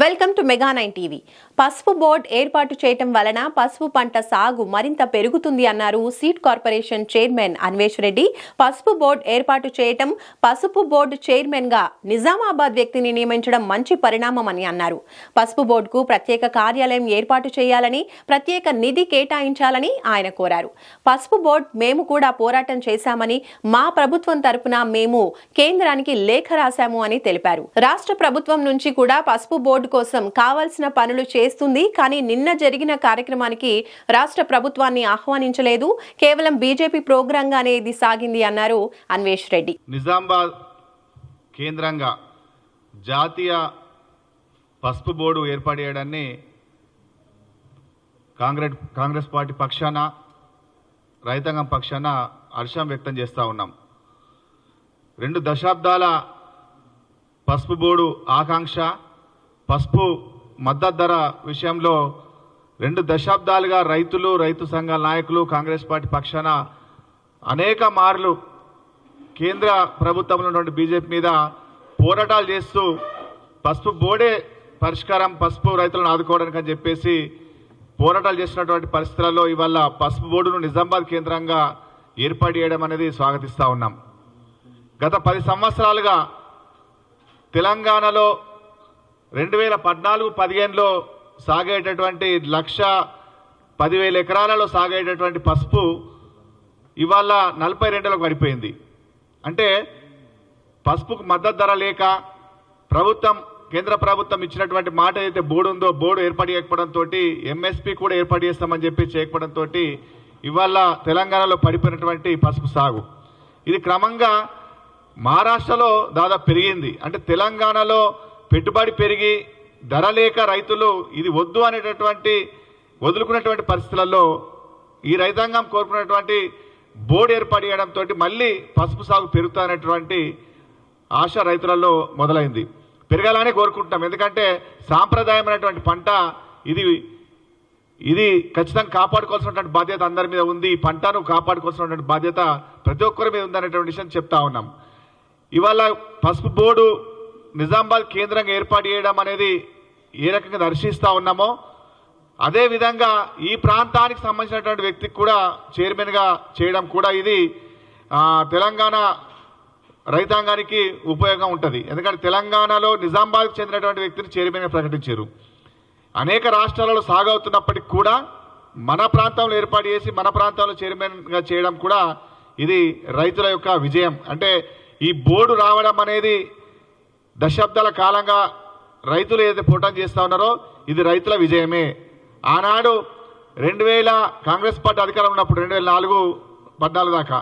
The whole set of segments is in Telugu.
Welcome to mega nine TV. పసుపు బోర్డు ఏర్పాటు చేయటం వలన పసుపు పంట సాగు మరింత పెరుగుతుంది అన్నారు seed corporation chairman Anvesh Reddy. పసుపు బోర్డు ఏర్పాటు చేయటం పసుపు బోర్డు చైర్మన్గా నిజామాబాద్ వ్యక్తిని నియమించడం మంచి పరిణామమని అన్నారు. పసుపు బోర్డుకు ప్రత్యేక కార్యాలయం ఏర్పాటు చేయాలని ప్రత్యేక నిధి కేటాయించాలని ఆయన కోరారు. పసుపు బోర్డు మేము కూడా పోరాటం చేశామని మా ప్రభుత్వం తరపున మేము కేంద్రానికి లేఖ రాశాము అని తెలిపారు. రాష్ట్ర ప్రభుత్వం నుంచి కూడా పసుపు బోర్డు కోసం కావాల్సిన పనులు చేస్తుంది కానీ నిన్న జరిగిన కార్యక్రమానికి రాష్ట్ర ప్రభుత్వాన్ని ఆహ్వానించలేదు. కేవలం బీజేపీ ప్రోగ్రాంగానే ఇది సాగింది అన్నారు అన్వేష్ రెడ్డి. నిజామాబాద్ కేంద్రంగా జాతీయ పసుపు బోర్డు ఏర్పాటు చేయడాన్ని కాంగ్రెస్ కాంగ్రెస్ పార్టీ పక్షాన రైతాంగం పక్షాన హర్షం వ్యక్తం చేస్తూ ఉన్నాం. రెండు దశాబ్దాల పసుపు బోర్డు ఆకాంక్ష పసుపు మద్దతు ధర విషయంలో రెండు దశాబ్దాలుగా రైతులు రైతు సంఘాల నాయకులు కాంగ్రెస్ పార్టీ పక్షాన అనేక మార్లు కేంద్ర ప్రభుత్వంలో ఉన్నటువంటి బీజేపీ మీద పోరాటాలు చేస్తూ పసుపు బోర్డే పరిష్కారం పసుపు రైతులను ఆదుకోవడానికి అని చెప్పేసి పోరాటాలు చేస్తున్నటువంటి పరిస్థితులలో ఇవాళ పసుపు బోర్డును నిజామాబాద్ కేంద్రంగా ఏర్పాటు చేయడం అనేది స్వాగతిస్తూ ఉన్నాం. గత పది సంవత్సరాలుగా తెలంగాణలో రెండు వేల పద్నాలుగు పదిహేనులో సాగేటటువంటి లక్ష పదివేల ఎకరాలలో సాగేటటువంటి పసుపు ఇవాళ నలభై రెండులకు పడిపోయింది. అంటే పసుపుకు మద్దతు ధర లేక ప్రభుత్వం కేంద్ర ప్రభుత్వం ఇచ్చినటువంటి మాట అయితే బోర్డు ఉందో బోర్డు ఏర్పాటు చేయకపోవడంతో ఎంఎస్పి కూడా ఏర్పాటు చేస్తామని చెప్పి చేయకపోవడంతో ఇవాళ తెలంగాణలో పడిపోయినటువంటి పసుపు సాగు. ఇది క్రమంగా మహారాష్ట్రలో దాదాపు పెరిగింది. అంటే తెలంగాణలో పెట్టుబడి పెరిగి ధర లేక రైతులు ఇది వద్దు అనేటటువంటి వదులుకున్నటువంటి పరిస్థితులలో ఈ రైతాంగం కోరుకున్నటువంటి బోర్డు ఏర్పాటు చేయడంతో మళ్ళీ పసుపు సాగు పెరుగుతానటువంటి ఆశ రైతులలో మొదలైంది. పెరగాలనే కోరుకుంటున్నాం. ఎందుకంటే సాంప్రదాయమైనటువంటి పంట ఇది ఇది ఖచ్చితంగా కాపాడుకోవాల్సినటువంటి బాధ్యత అందరి మీద ఉంది. ఈ పంటను కాపాడుకోవాల్సినటువంటి బాధ్యత ప్రతి ఒక్కరి మీద ఉందనేటువంటి విషయం చెప్తా ఉన్నాం. ఇవాళ పసుపు బోర్డు నిజామాబాద్ కేంద్రంగా ఏర్పాటు చేయడం అనేది ఏ రకంగా దర్శిస్తూ ఉన్నామో అదేవిధంగా ఈ ప్రాంతానికి సంబంధించినటువంటి వ్యక్తికి కూడా చైర్మన్గా చేయడం కూడా ఇది తెలంగాణ రైతాంగానికి ఉపయోగం ఉంటుంది. ఎందుకంటే తెలంగాణలో నిజామాబాద్కి చెందినటువంటి వ్యక్తిని చైర్మన్గా ప్రకటించారు. అనేక రాష్ట్రాలలో సాగవుతున్నప్పటికి కూడా మన ప్రాంతంలో ఏర్పాటు చేసి మన ప్రాంతంలో చైర్మన్గా చేయడం కూడా ఇది రైతుల యొక్క విజయం. అంటే ఈ బోర్డు రావడం అనేది దశాబ్దాల కాలంగా రైతులు ఏదైతే పోటం చేస్తా ఉన్నారో ఇది రైతుల విజయమే. ఆనాడు రెండు వేల కాంగ్రెస్ పార్టీ అధికారం ఉన్నప్పుడు రెండు వేల నాలుగు పద్నాలుగు దాకా.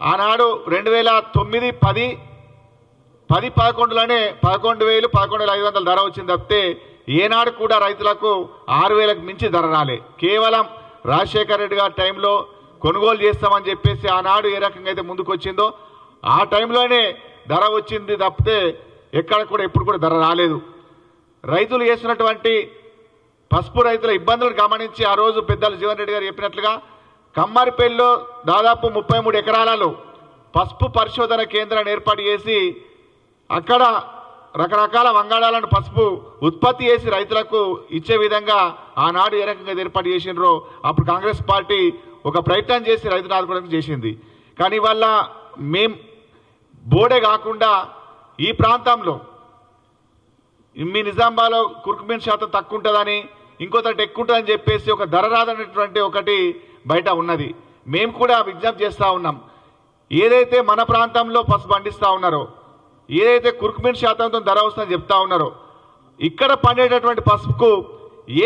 ఆనాడు రెండు వేల తొమ్మిది పది పది పదకొండులోనే పదకొండు వేలు పదకొండు వేల ఐదు వందల ధర వచ్చింది తప్పితే ఏనాడు కూడా రైతులకు ఆరు వేలకు మించి ధర రాలే. కేవలం రాజశేఖర రెడ్డి గారి టైంలో కొనుగోలు చేస్తామని చెప్పేసి ఆనాడు ఏ రకంగా అయితే ముందుకు వచ్చిందో ఆ టైంలోనే ధర వచ్చింది తప్పితే ఎక్కడ కూడా ఎప్పుడు కూడా ధర రాలేదు. రైతులు చేసినటువంటి పసుపు రైతుల ఇబ్బందులను గమనించి ఆ రోజు పెద్దలు జీవన్ రెడ్డి గారు చెప్పినట్లుగా కమ్మరిపల్లిలో దాదాపు ముప్పై మూడు ఎకరాలలో పసుపు పరిశోధన కేంద్రాన్ని ఏర్పాటు చేసి అక్కడ రకరకాల వంగాళాలను పసుపు ఉత్పత్తి చేసి రైతులకు ఇచ్చే విధంగా ఆనాడు ఏ రకంగా ఏర్పాటు చేసినారో అప్పుడు కాంగ్రెస్ పార్టీ ఒక ప్రయత్నం చేసి రైతులు ఆదుకోవడానికి చేసింది. కానీ వల్ల మేం బోడే కాకుండా ఈ ప్రాంతంలో మీ నిజామాబాద్లో కుర్కుమీన్ శాతం తక్కువ ఉంటుందని ఇంకోటి ఎక్కువ ఉంటుందని చెప్పేసి ఒక ధర రాదనేటువంటి ఒకటి బయట ఉన్నది. మేము కూడా విజ్ఞప్తి చేస్తూ ఉన్నాం. ఏదైతే మన ప్రాంతంలో పసుపు పండిస్తూ ఉన్నారో ఏదైతే కుర్కుమీన్ శాతంతో ధర వస్తుందని చెప్తా ఉన్నారో ఇక్కడ పండేటటువంటి పసుపుకు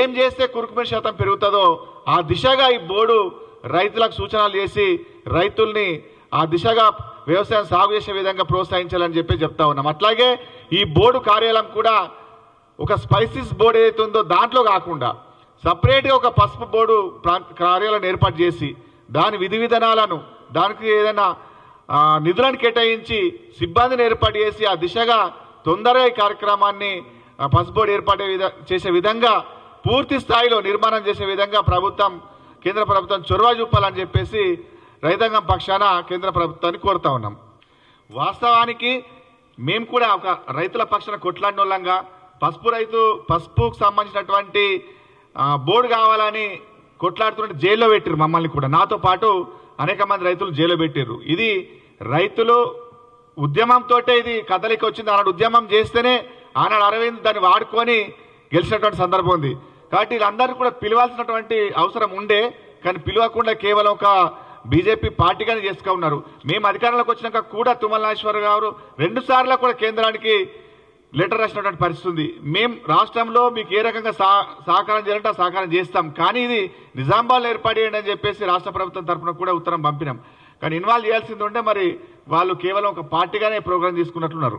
ఏం చేస్తే కుర్కుమీన్ శాతం పెరుగుతుందో ఆ దిశగా ఈ బోర్డు రైతులకు సూచనలు చేసి రైతుల్ని ఆ దిశగా వ్యవసాయం సాగు చేసే విధంగా ప్రోత్సహించాలని చెప్పి చెప్తా ఉన్నాం. అట్లాగే ఈ బోర్డు కార్యాలయం కూడా ఒక స్పైసీస్ బోర్డు ఏదైతే ఉందో దాంట్లో కాకుండా సపరేట్గా ఒక పసుపు బోర్డు కార్యాలయం ఏర్పాటు చేసి దాని విధి విధానాలను దానికి ఏదైనా నిధులను కేటాయించి సిబ్బందిని ఏర్పాటు చేసి ఆ దిశగా తొందరగా ఈ కార్యక్రమాన్ని పసుపు బోర్డు ఏర్పాటు విధ- చేసే విధంగా పూర్తి స్థాయిలో నిర్మాణం చేసే విధంగా ప్రభుత్వం కేంద్ర ప్రభుత్వం చొరవ చూపాలని చెప్పేసి రైతాంగం పక్షాన కేంద్ర ప్రభుత్వాన్ని కోరుతా ఉన్నాం. వాస్తవానికి మేము కూడా ఒక రైతుల పక్షాన కొట్లాడిన వాళ్ళంగా పసుపు రైతు పసుపుకు సంబంధించినటువంటి బోర్డు కావాలని కొట్లాడుతున్నట్టు జైల్లో పెట్టారు మమ్మల్ని కూడా. నాతో పాటు అనేక మంది రైతులు జైల్లో పెట్టారు ఇది రైతులు ఉద్యమంతో ఇది కదలిక వచ్చింది. ఆనాడు ఉద్యమం చేస్తేనే ఆనాడు అరవింద్ దాన్ని వాడుకొని గెలిచినటువంటి సందర్భం ఉంది. కాబట్టి వీళ్ళందరూ కూడా పిలవాల్సినటువంటి అవసరం ఉండే కానీ పిలవకుండా కేవలం ఒక బీజేపీ పార్టీగానే చేసుకున్నారు ఉన్నారు. మేము అధికారంలోకి వచ్చినాక కూడా తుమ్మల నాగేశ్వర గారు రెండు సార్లు కూడా కేంద్రానికి లెటర్ రాసినటువంటి పరిస్థితి ఉంది. మేము రాష్ట్రంలో మీకు ఏ రకంగా సహకారం చేయాలంటే సహకారం చేస్తాం. కానీ ఇది నిజామాబాద్లో ఏర్పాటు చేయండి అని చెప్పేసి రాష్ట్ర ప్రభుత్వం తరఫున కూడా ఉత్తరం పంపినాం. కానీ ఇన్వాల్వ్ చేయాల్సింది ఉంటే మరి వాళ్ళు కేవలం ఒక పార్టీగానే ప్రోగ్రాం తీసుకున్నట్లున్నారు.